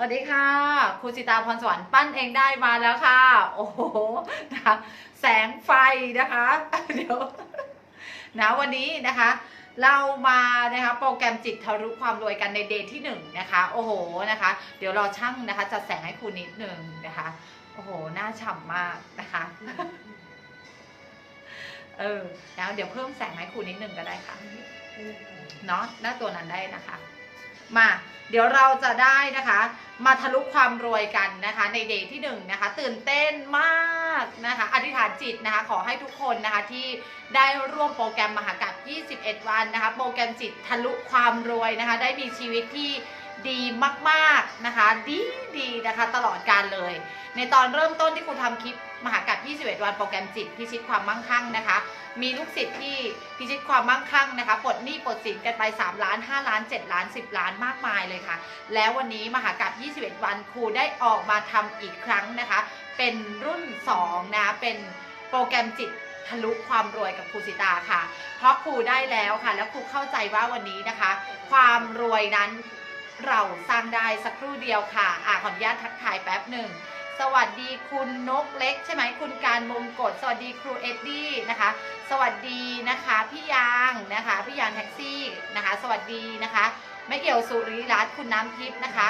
สวัสดีค่ะครูจิตาพรสวรรค์ปั้นเองได้มาแล้วค่ะ โอ้โหนะคะแสงไฟนะคะ เดี๋ยวนะวันนี้นะคะ เรามานะคะโปรแกรมจิตทะลุความรวยกันในเดย์ที่หนึ่งนะคะ โอ้โหนะคะ เดี๋ยวรอช่างนะคะจัดแสงให้ครูนิดหนึ่งนะคะ โอ้โหหน้าฉ่ำมากนะคะเออแล้วเดี๋ยวเพิ่มแสงให้ครูนิดหนึ่งก็ได้ค่ะเนาะหน้าตัวนั้นได้นะคะ มา เดี๋ยวเราจะได้นะคะ มาทะลุความรวยกันนะคะ ในเดย์ที่หนึ่งนะคะ ตื่นเต้นมากนะคะ อธิษฐานจิตนะคะ ขอให้ทุกคนนะคะที่ได้ร่วมโปรแกรมมหากาบ21 วันนะคะ โปรแกรมจิตทะลุความรวยนะคะ ได้มีชีวิตที่ดีมากๆนะคะ ดีดีนะคะตลอดการเลย ในตอนเริ่มต้นที่ครูทำคลิปมหากาบ21 วันโปรแกรมจิตพิชิตความมั่งคั่งนะคะ มีลูกศิษย์ที่พิชิตความมั่งคั่งนะคะปลดหนี้ปลดสินกันไป 3 ล้าน 5 ล้าน 7 ล้าน 10 ล้านมากมายเลยค่ะ แล้ววันนี้มหากาบ21 วันครูได้ออกมาทำอีกครั้งนะคะ เป็นรุ่น2นะเป็นโปรแกรมจิตทะลุความรวยกับครูสิตาค่ะ เพราะครูได้แล้วค่ะ แล้วครูเข้าใจว่าวันนี้นะคะ ความรวยนั้นเราสร้างได้สักครู่เดียวค่ะ อ่าขออนุญาตทักทายแป๊บหนึ่ง สวัสดีคุณนกเล็ก ใช่ไหมคุณการมงกฎสวัสดีครูเอ็ดดี้นะคะ สวัสดีนะคะพี่ยางนะคะพี่ยางแท็กซี่นะคะ สวัสดีนะคะแม่เอี่ยวสุริรัตน์คุณน้ำทิพย์นะคะ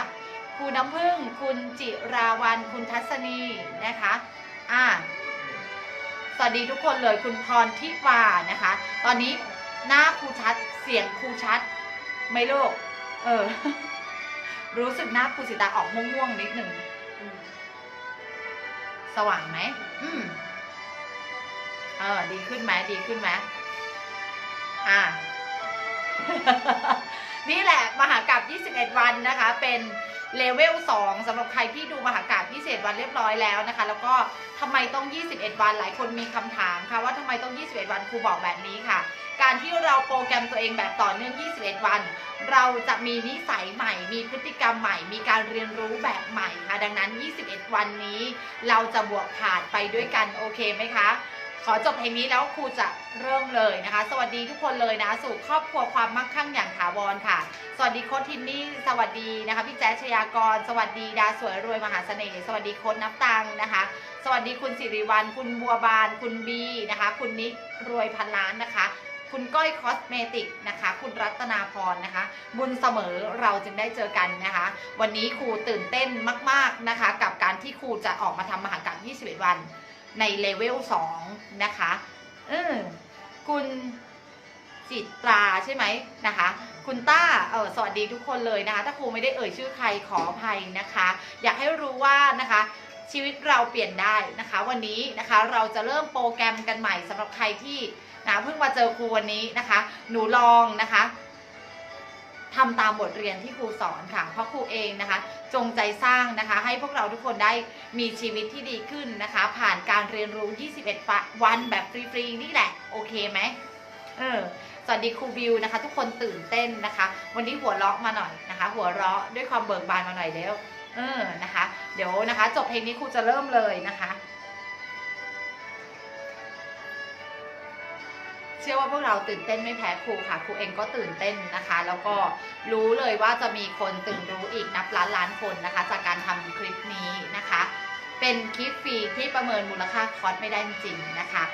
ครูน้ำพึ่งคุณจิราวันคุณทัศนีนะคะอ่าสวัสดีทุกคนเลยคุณพรทิวานะคะ ตอนนี้หน้าครูชัดเสียงครูชัดไม่โลก เออ รู้สึกหน้าครูสิตาออกม่วงๆนิดหนึ่งสว่างไหมอืม เออดีขึ้นไหมดีขึ้นไหมอ่านี่แหละมหากราบ21 วันนะคะ เป็นเลเวล2สำหรับใครที่ดูมหากราบ21 วันเรียบร้อยแล้วนะคะ แล้วก็ทำไมต้อง 21 วันหลายคนมีคำถามค่ะว่าทำไมต้อง 21 วันครูบอกแบบนี้ค่ะ การที่เราโปรแกรมตัวเองแบบต่อเนื่อง 21 วัน เราจะมีนิสัยใหม่ มีพฤติกรรมใหม่ มีการเรียนรู้แบบใหม่ค่ะดังนั้น 21 วันนี้ เราจะบวกผ่านไปด้วยกันโอเคไหมคะ ขอจบเพลงนี้แล้วครูจะเริ่มเลยนะคะ สวัสดีทุกคนเลยนะ สู่ครอบครัวความมั่งคั่งอย่างถาวรค่ะ สวัสดีโค้ชทินนี่ สวัสดีนะคะพี่แจ๊ชยากร สวัสดีดาสวยรวยมหาเสน่ห์ สวัสดีโค้ชนับตังนะคะ สวัสดีคุณสิริวัลคุณบัวบาน คุณบีนะคะ คุณนิรวยพันล้านนะคะคุณก้อยคอสเมติกนะคะ คุณรัตนาพรนะคะ บุญเสมอเราจึงได้เจอกันนะคะ วันนี้ครูตื่นเต้นมาก ๆนะคะ กับการที่ครูจะออกมาทำมหากรรม 21 วัน ในเลเวล2นะคะเออคุณจิตตราใช่ไหมนะคะ คุณต้าเออสวัสดีทุกคนเลยนะคะ ถ้าครูไม่ได้เอ่ยชื่อใครขออภัยนะคะ อยากให้รู้ว่านะคะชีวิตเราเปลี่ยนได้นะคะ วันนี้นะคะเราจะเริ่มโปรแกรมกันใหม่สำหรับใครที่นะเพิ่งมาเจอครูวันนี้นะคะ หนูลองนะคะ ทำตามบทเรียนที่ครูสอนค่ะ เพราะครูเองนะคะ จงใจสร้างนะคะ ให้พวกเราทุกคนได้มีชีวิตที่ดีขึ้นนะคะ ผ่านการเรียนรู้ 21 วันแบบฟรีๆนี่แหละ โอเคไหมเออสวัสดีครูบิวนะคะ ทุกคนตื่นเต้นนะคะ วันนี้หัวเราะมาหน่อยนะคะ หัวเราะด้วยความเบิกบานมาหน่อยเร็วเออนะคะ เดี๋ยวนะคะ จบเพลงนี้ครูจะเริ่มเลยนะคะ เชื่อว่าพวกเราตื่นเต้นไม่แพ้ครูค่ะ ครูเองก็ตื่นเต้นนะคะ แล้วก็รู้เลยว่าจะมีคนตื่นรู้อีกนับล้านล้านคนนะคะ จากการทำคลิปนี้นะคะ เป็นคลิปฟรีที่ประเมินมูลค่าคอร์สไม่ได้จริงนะคะ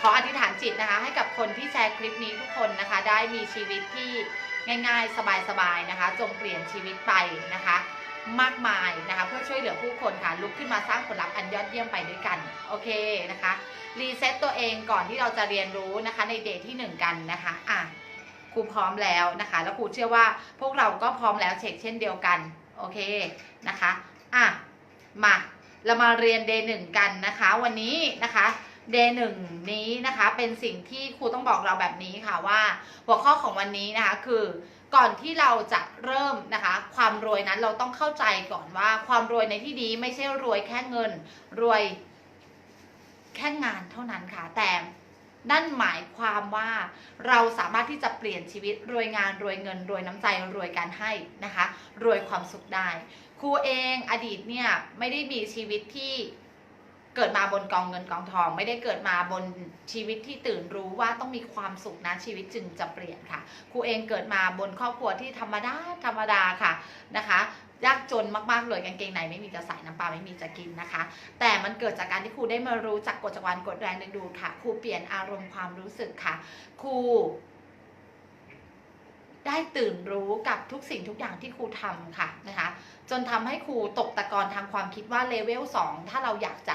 ขออธิษฐานจิตนะคะ ให้กับคนที่แชร์คลิปนี้ทุกคนนะคะ ได้มีชีวิตที่ง่าย ๆ สบายๆนะคะ จงเปลี่ยนชีวิตไปนะคะ มากมายนะคะ เพื่อช่วยเหลือผู้คนค่ะลุกขึ้นมาสร้างผลลัพธ์อันยอดเยี่ยมไปด้วยกัน โอเคนะคะรีเซ็ตตัวเองก่อนที่เราจะเรียนรู้นะคะในเดทที่หนึ่งกันนะคะอะครูพร้อมแล้วนะคะ แล้วครูเชื่อว่าพวกเราก็พร้อมแล้วเช็คเช่นเดียวกันโอเคนะคะอะมาเรามาเรียนเดย์หนึ่งกันนะคะ วันนี้นะคะเดย์หนึ่งนี้นะคะเป็นสิ่งที่ครูต้องบอกเราแบบนี้ค่ะว่า หัวข้อของวันนี้นะคะคือ ก่อนที่เราจะเริ่มนะคะ ความรวยนั้นเราต้องเข้าใจก่อนว่าความรวยในที่นี้ไม่ใช่รวยแค่เงิน รวยแค่งานเท่านั้นค่ะ แต่นั่นหมายความว่าเราสามารถที่จะเปลี่ยนชีวิตรวยงานรวยเงิน รวยน้ำใจรวยการให้นะคะ รวยความสุขได้ ครูเองอดีตเนี่ยไม่ได้มีชีวิตที่ เกิดมาบนกองเงินกองทอง ไม่ได้เกิดมาบนชีวิตที่ตื่นรู้ว่าต้องมีความสุขนะชีวิตจึงจะเปลี่ยนค่ะครูเองเกิดมาบนครอบครัวที่ธรรมดาธรรมดาค่ะนะคะยากจนมากๆเลยกางเกงในไม่มีจะใส่น้ำปลาไม่มีจะกินนะคะ แต่มันเกิดจากการที่ครูได้มารู้จักกฎจักรวาลกฎแรงดึงดูดค่ะครูเปลี่ยนอารมณ์ความรู้สึกค่ะครูได้ตื่นรู้กับทุกสิ่งทุกอย่างที่ครูทำค่ะนะคะ จนทำให้ครูตกตะกอนทางความคิดว่าเลเวล2ถ้าเราอยากจะ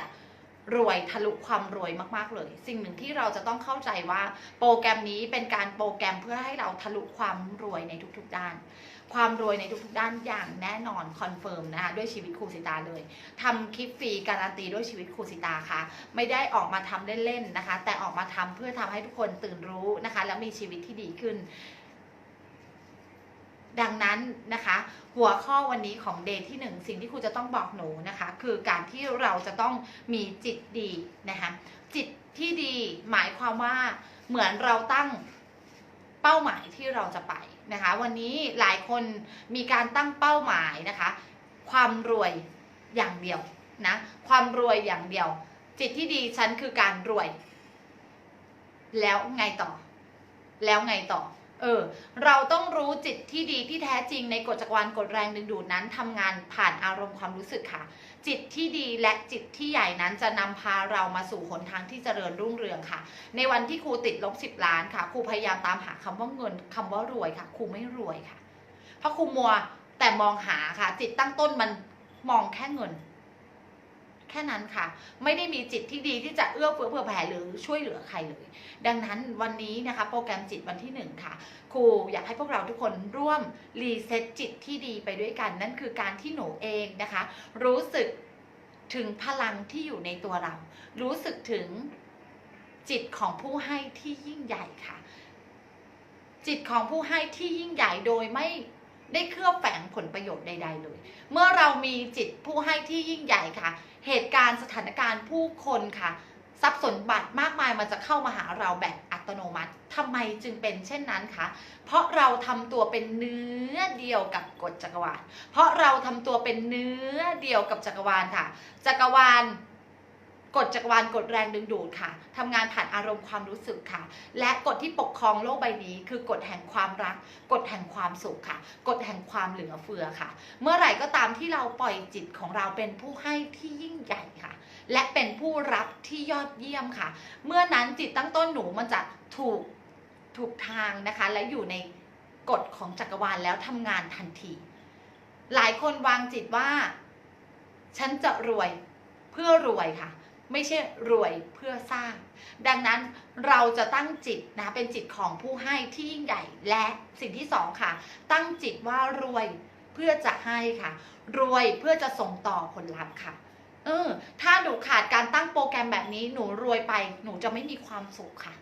รวยทะลุความรวยมากๆเลย สิ่งหนึ่งที่เราจะต้องเข้าใจว่าโปรแกรมนี้เป็นการโปรแกรมเพื่อให้เราทะลุความรวยในทุกๆด้าน ความรวยในทุกๆด้านอย่างแน่นอนคอนเฟิร์มนะคะด้วยชีวิตครูสิตาเลยทำคลิปฟรีการันตีด้วยชีวิตครูสิตาค่ะ ไม่ได้ออกมาทำเล่นๆนะคะ แต่ออกมาทำเพื่อทำให้ทุกคนตื่นรู้นะคะ แล้วมีชีวิตที่ดีขึ้น ดังนั้นนะคะ หัวข้อวันนี้ของเดย์ที่หนึ่งสิ่งที่ครูจะต้องบอกหนูนะคะ คือการที่เราจะต้องมีจิตดีนะคะจิตที่ดีหมายความว่าเหมือนเราตั้งเป้าหมายที่เราจะไปนะคะ วันนี้หลายคนมีการตั้งเป้าหมายนะคะ ความรวยอย่างเดียวนะความรวยอย่างเดียว จิตที่ดีฉันคือการรวย แล้วไงต่อ แล้วไงต่อ เออเราต้องรู้จิตที่ดีที่แท้จริงในกฎจักรวาลกฎแรงดึงดูดนั้นทำงานผ่านอารมณ์ความรู้สึกค่ะ จิตที่ดีและจิตที่ใหญ่นั้นจะนำพาเรามาสู่หนทางที่เจริญรุ่งเรืองค่ะ ในวันที่ครูติดลบสิบล้านค่ะครูพยายามตามหาคำว่าเงินคำว่ารวยค่ะครูไม่รวยค่ะ เพราะครูมัวแต่มองหาค่ะ จิตตั้งต้นมันมองแค่เงิน แค่นั้นค่ะ ไม่ได้มีจิตที่ดีที่จะเอื้อเฟื้อเผื่อแผ่หรือช่วยเหลือใครเลย ดังนั้นวันนี้นะคะ โปรแกรมจิตวันที่หนึ่งค่ะ ครูอยากให้พวกเราทุกคนร่วมรีเซ็ตจิตที่ดีไปด้วยกัน นั่นคือการที่หนูเองนะคะ รู้สึกถึงพลังที่อยู่ในตัวเรา รู้สึกถึงจิตของผู้ให้ที่ยิ่งใหญ่ค่ะ จิตของผู้ให้ที่ยิ่งใหญ่โดยไม่ได้เคลือบแฝงผลประโยชน์ใด ๆ เลย เมื่อเรามีจิตผู้ให้ที่ยิ่งใหญ่ค่ะ เหตุการณ์สถานการณ์ผู้คนค่ะ ทรัพย์สมบัติมากมายมันจะเข้ามาหาเราแบบอัตโนมัติทำไมจึงเป็นเช่นนั้นคะ เพราะเราทำตัวเป็นเนื้อเดียวกับกฎจักรวาล เพราะเราทำตัวเป็นเนื้อเดียวกับจักรวาลค่ะ จักรวาล กฎจักรวาลกฎแรงดึงดูดค่ะทำงานผ่านอารมณ์ความรู้สึกค่ะ และกฎที่ปกครองโลกใบนี้ คือกฎแห่งความรัก กฎแห่งความสุขค่ะ กฎแห่งความเหลือเฟือค่ะ เมื่อไหร่ก็ตามที่เราปล่อยจิตของเราเป็นผู้ให้ที่ยิ่งใหญ่ค่ะ และเป็นผู้รับที่ยอดเยี่ยมค่ะ เมื่อนั้นจิตตั้งต้นหนูมันจะถูกถูกทางนะคะ และอยู่ในกฎของจักรวาลแล้วทำงานทันที หลายคนวางจิตว่า ฉันจะรวยเพื่อรวยค่ะ ไม่ใช่รวยเพื่อสร้าง ดังนั้นเราจะตั้งจิตนะคะเป็นจิตของผู้ให้ที่ยิ่งใหญ่และสิ่งที่สองค่ะ ตั้งจิตว่ารวยเพื่อจะให้ค่ะ รวยเพื่อจะส่งต่อผลลัพธ์ค่ะเออถ้าหนูขาดการตั้งโปรแกรมแบบนี้หนูรวยไป หนูจะไม่มีความสุขค่ะ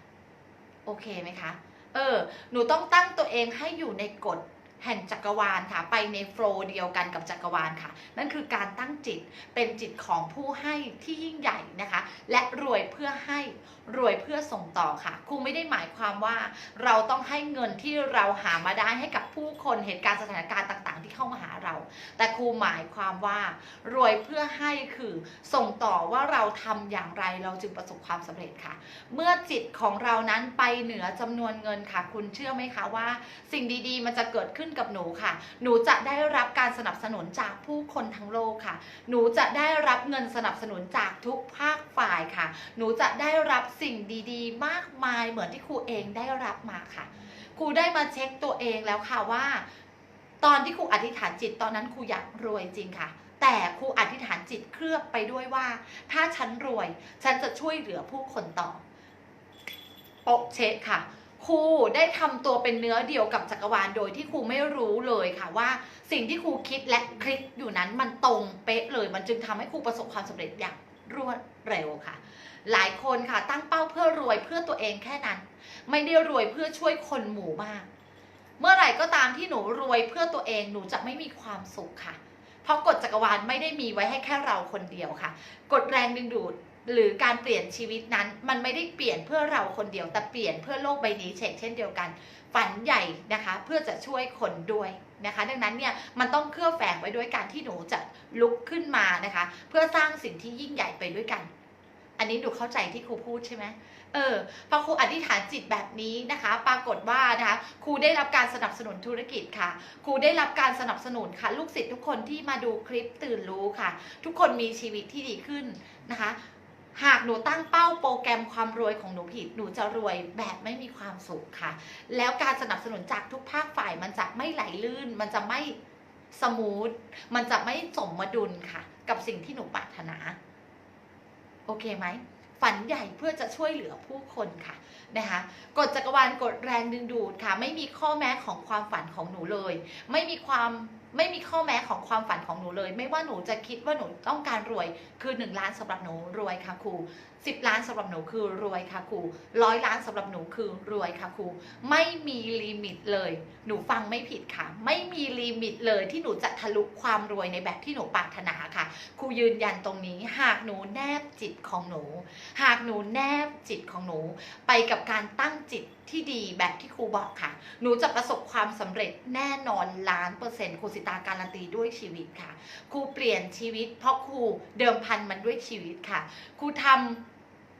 โอเคไหมคะ เออ หนูต้องตั้งตัวเองให้อยู่ในกฎ แห่งจักรวาลค่ะ ไปในโฟล์เดียวกันกับจักรวาลค่ะ นั่นคือการตั้งจิตเป็นจิตของผู้ให้ที่ยิ่งใหญ่นะคะ และรวยเพื่อให้ รวยเพื่อส่งต่อค่ะครูไม่ได้หมายความว่าเราต้องให้เงินที่เราหามาได้ให้กับผู้คนเหตุการณ์สถานการณ์ต่าง ๆ ที่เข้ามาหาเรา แต่ครูหมายความว่ารวยเพื่อให้คือส่งต่อว่าเราทำอย่างไรเราจึงประสบความสำเร็จค่ะ เมื่อจิตของเรานั้นไปเหนือจำนวนเงินค่ะ คุณเชื่อไหมคะว่า สิ่งดีๆ มันจะเกิดขึ้นกับหนูค่ะ หนูจะได้รับการสนับสนุนจากผู้คนทั้งโลกค่ะ หนูจะได้รับเงินสนับสนุนจากทุกภาคฝ่ายค่ะ หนูจะได้รับสิ่งดีๆ มากมายเหมือนที่ครูเองได้รับมาค่ะ ครูได้มาเช็คตัวเองแล้วค่ะว่า ตอนที่ครูอธิษฐานจิตตอนนั้นครูอยากรวยจริงค่ะ แต่ครูอธิษฐานจิตเคลือบไปด้วยว่า ถ้าฉันรวย ฉันจะช่วยเหลือผู้คนต่อโปะเช็คค่ะครูได้ทำตัวเป็นเนื้อเดียวกับจักรวาลโดยที่ครูไม่รู้เลยค่ะว่า สิ่งที่ครูคิดและคลิกอยู่นั้นมันตรงเป๊ะเลยมันจึงทำให้ครูประสบความสำเร็จอย่างรวดเร็วค่ะ หลายคนค่ะตั้งเป้าเพื่อรวยเพื่อตัวเองแค่นั้น ไม่ได้รวยเพื่อช่วยคนหมู่มาก เมื่อไหร่ก็ตามที่หนูรวยเพื่อตัวเองหนูจะไม่มีความสุขค่ะ เพราะกฎจักรวาลไม่ได้มีไว้ให้แค่เราคนเดียวค่ะกฎแรงดึงดูดหรือการเปลี่ยนชีวิตนั้น มันไม่ได้เปลี่ยนเพื่อเราคนเดียวแต่เปลี่ยนเพื่อโลกใบนี้เช่นเช่นเดียวกัน ฝันใหญ่นะคะ เพื่อจะช่วยคนด้วยนะคะ ดังนั้นเนี่ยมันต้องเคลือแฝงไว้ด้วยการที่หนูจะลุกขึ้นมานะคะ เพื่อสร้างสิ่งที่ยิ่งใหญ่ไปด้วยกัน อันนี้หนูเข้าใจที่ครูพูดใช่ไหมเออพอครูอธิษฐานจิตแบบนี้นะคะ ปรากฏว่านะคะครูได้รับการสนับสนุนธุรกิจค่ะ ครูได้รับการสนับสนุนค่ะ ลูกศิษย์ทุกคนที่มาดูคลิปตื่นรู้ค่ะ ทุกคนมีชีวิตที่ดีขึ้นนะคะ หากหนูตั้งเป้าโปรแกรมความรวยของหนูผิด หนูจะรวยแบบไม่มีความสุขค่ะ แล้วการสนับสนุนจากทุกภาคฝ่ายมันจะไม่ไหลลื่น มันจะไม่สมูท มันจะไม่สมดุลค่ะ กับสิ่งที่หนูปรารถนา โอเคไหมฝันใหญ่เพื่อจะช่วยเหลือผู้คนค่ะนะคะกฎจักรวาลกฎแรงดึงดูดค่ะ ไม่มีข้อแม้ของความฝันของหนูเลย ไม่มีความไม่มีข้อแม้ของความฝันของหนูเลย ไม่ว่าหนูจะคิดว่าหนูต้องการรวยคือ1ล้านสำหรับหนูรวยค่ะครู 10 ล้านสำหรับหนูคือรวยค่ะครูร้อยล้านสำหรับหนูคือรวยค่ะครูไม่มีลิมิตเลย หนูฟังไม่ผิดค่ะ ไม่มีลิมิตเลยที่หนูจะทะลุความรวยในแบบที่หนูปรารถนาค่ะครูยืนยันตรงนี้ หากหนูแนบจิตของหนู หากหนูแนบจิตของหนู ไปกับการตั้งจิตที่ดีแบบที่ครูบอกค่ะ หนูจะประสบความสำเร็จแน่นอนล้านเปอร์เซ็นต์ครูสิตาการันตีด้วยชีวิตค่ะ ครูเปลี่ยนชีวิต เพราะครูเดิมพันมันด้วยชีวิตค่ะ ครูทำ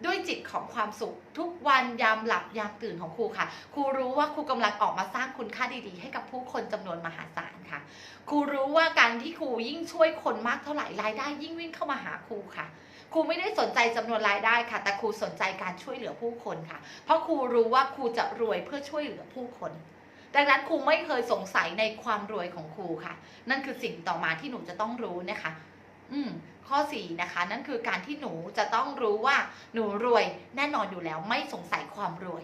ด้วยจิตของความสุข ทุกวันยามหลับยามตื่นของครูค่ะ ครูรู้ว่าครูกำลังออกมาสร้างคุณค่าดีๆ ให้กับผู้คนจำนวนมหาศาลค่ะ ครูรู้ว่าการที่ครูยิ่งช่วยคนมากเท่าไหร่รายได้ยิ่งวิ่งเข้ามาหาครูค่ะครูไม่ได้สนใจจำนวนรายได้ค่ะ แต่ครูสนใจการช่วยเหลือผู้คนค่ะ เพราะครูรู้ว่าครูจะรวยเพื่อช่วยเหลือผู้คน ดังนั้นครูไม่เคยสงสัยในความรวยของครูค่ะ นั่นคือสิ่งต่อมาที่หนูจะต้องรู้นะคะ อืม ข้อสี่นะคะ นั่นคือการที่หนูจะต้องรู้ว่าหนูรวยแน่นอนอยู่แล้วไม่สงสัยความรวย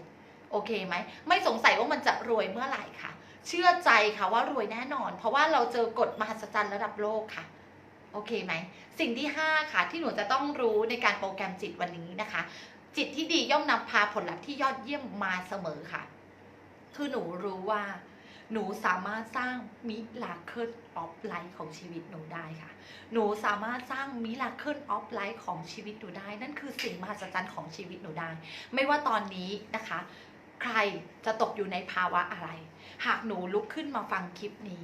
โอเคไหม ไม่สงสัยว่ามันจะรวยเมื่อไหร่ค่ะ เชื่อใจค่ะว่ารวยแน่นอน เพราะว่าเราเจอกฎมหัศจรรย์ระดับโลกค่ะโอเคไหม สิ่งที่ 5 ค่ะ ที่หนูจะต้องรู้ในการโปรแกรมจิตวันนี้นะคะ จิตที่ดีย่อมนำพาผลลัพธ์ที่ยอดเยี่ยมมาเสมอค่ะ คือหนูรู้ว่า หนูสามารถสร้างมิลาเคิลออฟไลฟ์ของชีวิตหนูได้ค่ะ หนูสามารถสร้างมิลาเคิลออฟไลฟ์ของชีวิตหนูได้ นั่นคือสิ่งมหัศจรรย์ของชีวิตหนูได้ ไม่ว่าตอนนี้นะคะ ใครจะตกอยู่ในภาวะอะไร หากหนูลุกขึ้นมาฟังคลิปนี้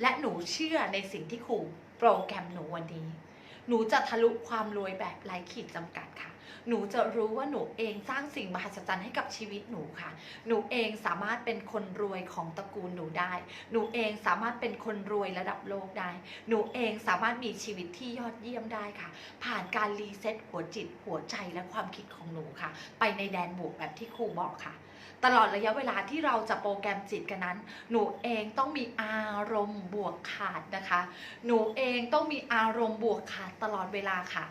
และหนูเชื่อในสิ่งที่ครูโปรแกรมหนูวันนี้ หนูจะทะลุความรวยแบบไร้ขีดจำกัดค่ะ หนูจะรู้ว่าหนูเองสร้างสิ่งมหัศจรรย์ให้กับชีวิตหนูค่ะ หนูเองสามารถเป็นคนรวยของตระกูลหนูได้ หนูเองสามารถเป็นคนรวยระดับโลกได้ หนูเองสามารถมีชีวิตที่ยอดเยี่ยมได้ค่ะ ผ่านการรีเซ็ตหัวจิตหัวใจและความคิดของหนูค่ะ ไปในแดนบวกแบบที่ครูบอกค่ะตลอดระยะเวลาที่เราจะโปรแกรมจิตกันนั้น หนูเองต้องมีอารมณ์บวกขาดนะคะ หนูเองต้องมีอารมณ์บวกขาดตลอดเวลาค่ะ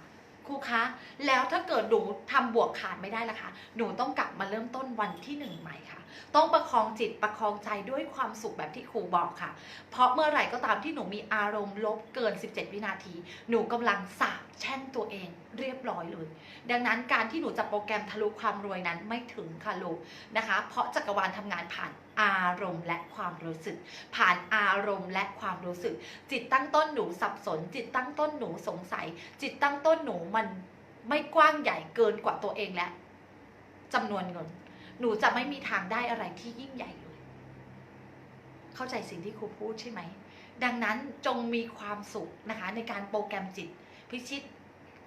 ครูคะแล้วถ้าเกิดหนูทำบวกขาดไม่ได้ล่ะคะหนูต้องกลับมาเริ่มต้นวันที่หนึ่งใหม่ค่ะต้องประคองจิตประคองใจด้วยความสุขแบบที่ครูบอกค่ะ เพราะเมื่อไหร่ก็ตามที่หนูมีอารมณ์ลบเกิน 17 วินาที หนูกำลังสาบแช่งตัวเองเรียบร้อยเลย ดังนั้นการที่หนูจะโปรแกรมทะลุความรวยนั้นไม่ถึงค่ะลูกนะคะ เพราะจักรวาลทำงานผ่านอารมณ์และความรู้สึก ผ่านอารมณ์และความรู้สึก จิตตั้งต้นหนูสับสน จิตตั้งต้นหนูสงสัย จิตตั้งต้นหนูมันไม่กว้างใหญ่เกินกว่าตัวเองและจำนวนเงิน หนูจะไม่มีทางได้อะไรที่ยิ่งใหญ่เลย เข้าใจสิ่งที่ครูพูดใช่ไหม ดังนั้นจงมีความสุขนะคะ ในการโปรแกรมจิต พิชิต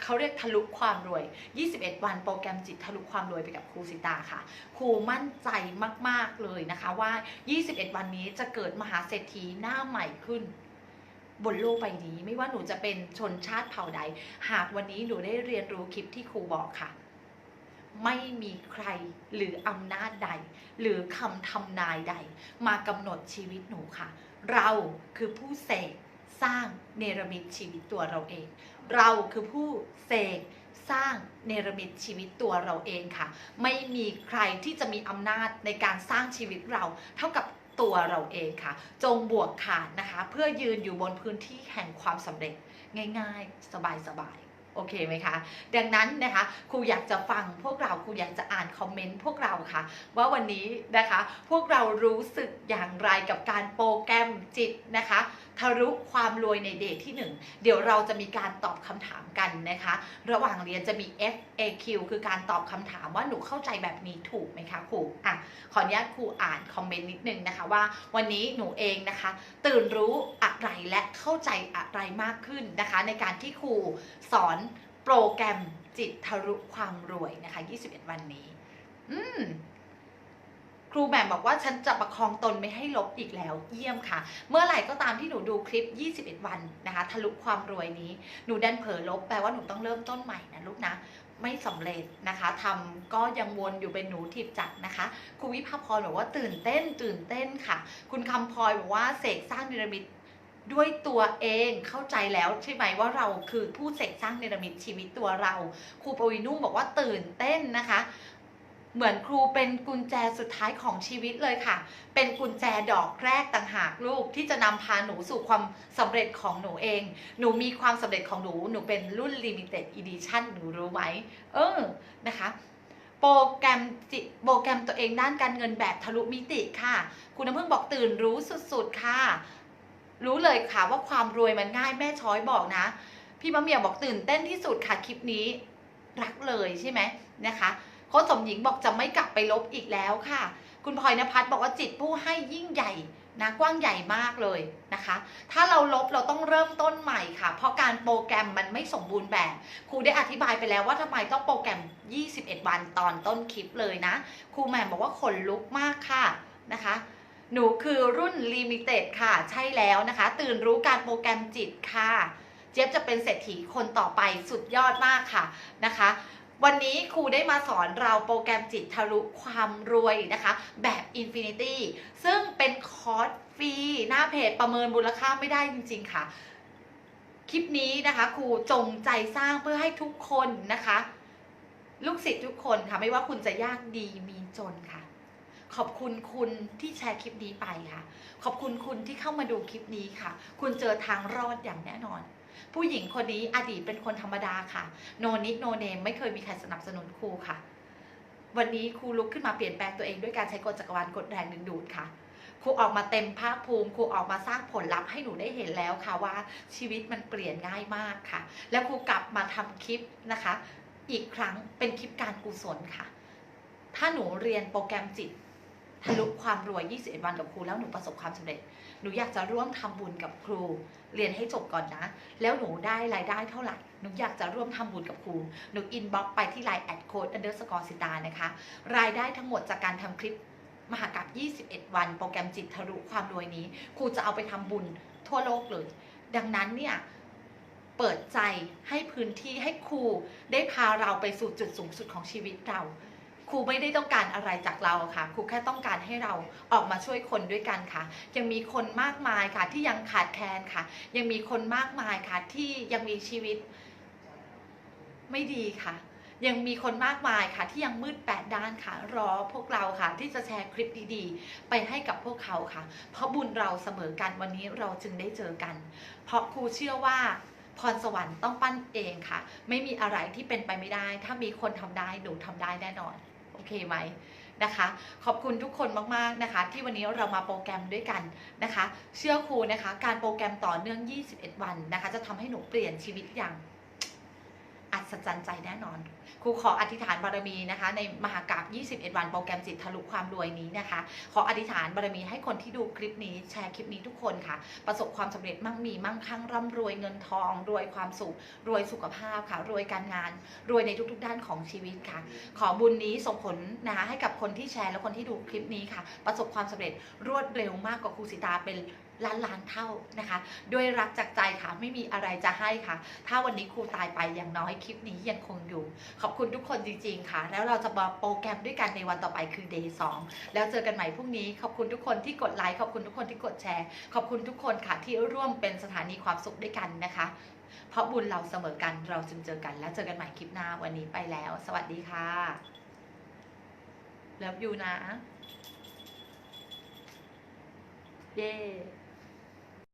เขาเรียกทะลุความรวย 21 วันโปรแกรมจิตทะลุความรวยไปกับครูสิตาค่ะ ครูมั่นใจมาก ๆ เลยนะคะว่า 21 วันนี้จะเกิดมหาเศรษฐีหน้าใหม่ขึ้น บนโลกใบนี้ ไม่ว่าหนูจะเป็นชนชาติเผ่าใด หากวันนี้หนูได้เรียนรู้คลิปที่ครูบอกค่ะ ไม่มีใครหรืออำนาจใด หรือคำทำนายใด มากำหนดชีวิตหนูค่ะ เราคือผู้เสกสร้างเนรมิตชีวิตตัวเราเอง เราคือผู้เสกสร้างเนรมิตชีวิตตัวเราเองค่ะ ไม่มีใครที่จะมีอำนาจในการสร้างชีวิตเราเท่ากับตัวเราเองค่ะ จงบวกขาดนะคะ เพื่อยืนอยู่บนพื้นที่แห่งความสำเร็จง่าย ๆ สบายๆ อเคไหมคะดังนั้นนะคะครูอยากจะฟังพวกเราครูอยากจะอ่านคอมเมนต์พวกเราค่ะ ว่าวันนี้นะคะพวกเรารู้สึกอย่างไรกับการโปรแกรมจิตนะคะ ทะลุความรวยในเดทที่ 1 เดี๋ยวเราจะมีการตอบคำถามกันนะคะ ระหว่างเรียนจะมี FAQ คือการตอบคำถามว่าหนูเข้าใจแบบนี้ถูกไหมคะครูอะขออนุญาตครูอ่านคอมเมนต์นิดนึงนะคะว่าวันนี้หนูเองนะคะ ตื่นรู้อะไรและเข้าใจอะไรมากขึ้นนะคะ ในการที่ครูสอนโปรแกรมจิตทะลุความรวยนะคะ 21 วันนี้ อืม ครูแหม่มบอกว่าฉันจะประคองตนไม่ให้ลบอีกแล้วเยี่ยมค่ะ เมื่อไหร่ก็ตามที่หนูดูคลิป 21 วันนะคะทะลุความรวยนี้หนูดันเผลอลบแปลว่าหนูต้องเริ่มต้นใหม่นะลูกนะไม่สำเร็จนะคะทำก็ยังวนอยู่เป็นหนูทิพจักรนะคะครูวิภาพรบอกว่าตื่นเต้นตื่นเต้นค่ะ คุณคำพลอยบอกว่าเสกสร้างเนรมิตด้วยตัวเองเข้าใจแล้วใช่ไหมว่าเราคือผู้เสกสร้างเนรมิตชีวิตตัวเรา ครูปวีนุ่มบอกว่าตื่นเต้นนะคะ เหมือนครูเป็นกุญแจสุดท้ายของชีวิตเลยค่ะ เป็นกุญแจดอกแรกต่างหากลูกที่จะนำพาหนูสู่ความสำเร็จของหนูเอง หนูมีความสำเร็จของหนู หนูเป็นรุ่น limited edition หนูรู้ไหม เออ นะคะ โปรแกรมโปรแกรมตัวเองด้านการเงินแบบทะลุมิติค่ะ คุณน้ำพึ่งบอกตื่นรู้สุดๆค่ะ รู้เลยค่ะว่าความรวยมันง่ายแม่ช้อยบอกนะ พี่มะเมียบอกตื่นเต้นที่สุดค่ะคลิปนี้ รักเลยใช่ไหมนะคะ โค้ชสมหญิงบอกจะไม่กลับไปลบอีกแล้วค่ะ คุณพลอยนภัสบอกว่าจิตผู้ให้ยิ่งใหญ่นะกว้างใหญ่มากเลยนะคะ ถ้าเราลบเราต้องเริ่มต้นใหม่ค่ะ เพราะการโปรแกรมมันไม่สมบูรณ์แบบ ครูได้อธิบายไปแล้วว่าทำไมต้องโปรแกรม 21 วันตอนต้นคลิปเลยนะ ครูแหม่มบอกว่าขนลุกมากค่ะนะคะ หนูคือรุ่นลิมิเต็ดค่ะ ใช่แล้วนะคะ ตื่นรู้การโปรแกรมจิตค่ะ เจี๊ยบจะเป็นเศรษฐีคนต่อไปสุดยอดมากค่ะนะคะ วันนี้ครูได้มาสอนเราโปรแกรมจิตทะลุความรวยนะคะ แบบ Infinity ซึ่งเป็นคอร์สฟรี หน้าเพจประเมินมูลค่าไม่ได้จริง ๆ ค่ะ คลิปนี้นะคะครูจงใจสร้างเพื่อให้ทุกคนนะคะ ลูกศิษย์ทุกคนค่ะ ไม่ว่าคุณจะยากดีมีจนค่ะ ขอบคุณคุณที่แชร์คลิปนี้ไปค่ะ ขอบคุณคุณที่เข้ามาดูคลิปนี้ค่ะ คุณเจอทางรอดอย่างแน่นอน ผู้หญิงคนนี้อดีตเป็นคนธรรมดาค่ะ โนนิกโนเนมไม่เคยมีใครสนับสนุนครูค่ะ วันนี้ครูลุกขึ้นมาเปลี่ยนแปลงตัวเองด้วยการใช้กฎจักรวาลกฎแรงดึงดูดค่ะครูออกมาเต็มภาคภูมิครูออกมาสร้างผลลัพธ์ให้หนูได้เห็นแล้วค่ะว่าชีวิตมันเปลี่ยนง่ายมากค่ะ แล้วครูกลับมาทำคลิปนะคะ อีกครั้งเป็นคลิปการกุศลค่ะ ถ้าหนูเรียนโปรแกรมจิต ทะลุความรวย 21 วันกับครูแล้วหนูประสบความสำเร็จ หนูอยากจะร่วมทำบุญกับครู เรียนให้จบก่อนนะ แล้วหนูได้รายได้เท่าไหร่ หนูอยากจะร่วมทำบุญกับครู หนูอินบ็อกไปที่ไลน์แอดโค้ดอันเดอร์สกอร์สิตานะคะ รายได้ทั้งหมดจากการทำคลิปมหากรรม21 วัน โปรแกรมจิตทะลุความรวยนี้ ครูจะเอาไปทำบุญทั่วโลกเลย ดังนั้นเนี่ยเปิดใจให้พื้นที่ให้ครูได้พาเราไปสู่จุดสูงสุดของชีวิตเรา ครูไม่ได้ต้องการอะไรจากเราค่ะ ครูแค่ต้องการให้เราออกมาช่วยคนด้วยกันค่ะ ยังมีคนมากมายค่ะที่ยังขาดแคลนค่ะ ยังมีคนมากมายค่ะที่ยังมีชีวิตไม่ดีค่ะ ยังมีคนมากมายค่ะ ที่ยังมืดแปดด้านค่ะ รอพวกเราค่ะ ที่จะแชร์คลิปดีๆ ไปให้กับพวกเขาค่ะ เพราะบุญเราเสมอกันวันนี้เราจึงได้เจอกัน เพราะครูเชื่อว่าพรสวรรค์ต้องปั้นเองค่ะ ไม่มีอะไรที่เป็นไปไม่ได้ ถ้ามีคนทำได้หนูทำได้แน่นอน อเคไหมนะคะ ขอบคุณทุกคนมากๆนะคะ ที่วันนี้เรามาโปรแกรมด้วยกันนะคะ เชื่อครูนะคะ การโปรแกรมต่อเนื่อง 21 วันนะคะ จะทำให้หนูเปลี่ยนชีวิตอย่าง อัศจรรย์ใจแน่นอน ครูขออธิษฐานบารมีนะคะ ในมหากราบ21 วันโปรแกรมจิตทะลุความรวยนี้นะคะ ขออธิษฐานบารมีให้คนที่ดูคลิปนี้แชร์คลิปนี้ทุกคนค่ะ ประสบความสำเร็จมั่งมีมั่งคั่งร่ำรวยเงินทอง รวยความสุข รวยสุขภาพค่ะ รวยการงาน รวยในทุกๆ ด้านของชีวิตค่ะ ขอบุญนี้ส่งผลนะคะให้กับคนที่แชร์และคนที่ดูคลิปนี้ค่ะ ประสบความสำเร็จรวดเร็วมากกว่าครูสิตาเป็น ล้านล้านเท่านะคะ ด้วยรักจากใจค่ะไม่มีอะไรจะให้ค่ะ ถ้าวันนี้ครูตายไปอย่างน้อยคลิปนี้ยังคงอยู่ ขอบคุณทุกคนจริง ๆ ค่ะ แล้วเราจะมาโปรแกรมด้วยกันในวันต่อไปคือ day 2 แล้วเจอกันใหม่พรุ่งนี้ ขอบคุณทุกคนที่กดไลค์ขอบคุณทุกคนที่กดแชร์ ขอบคุณทุกคนค่ะที่ร่วมเป็นสถานีความสุขด้วยกันนะคะ เพราะบุญเราเสมอกันเราจึงเจอกัน แล้วเจอกันใหม่คลิปหน้าวันนี้ไปแล้ว สวัสดีค่ะเลิฟยูนะ เย้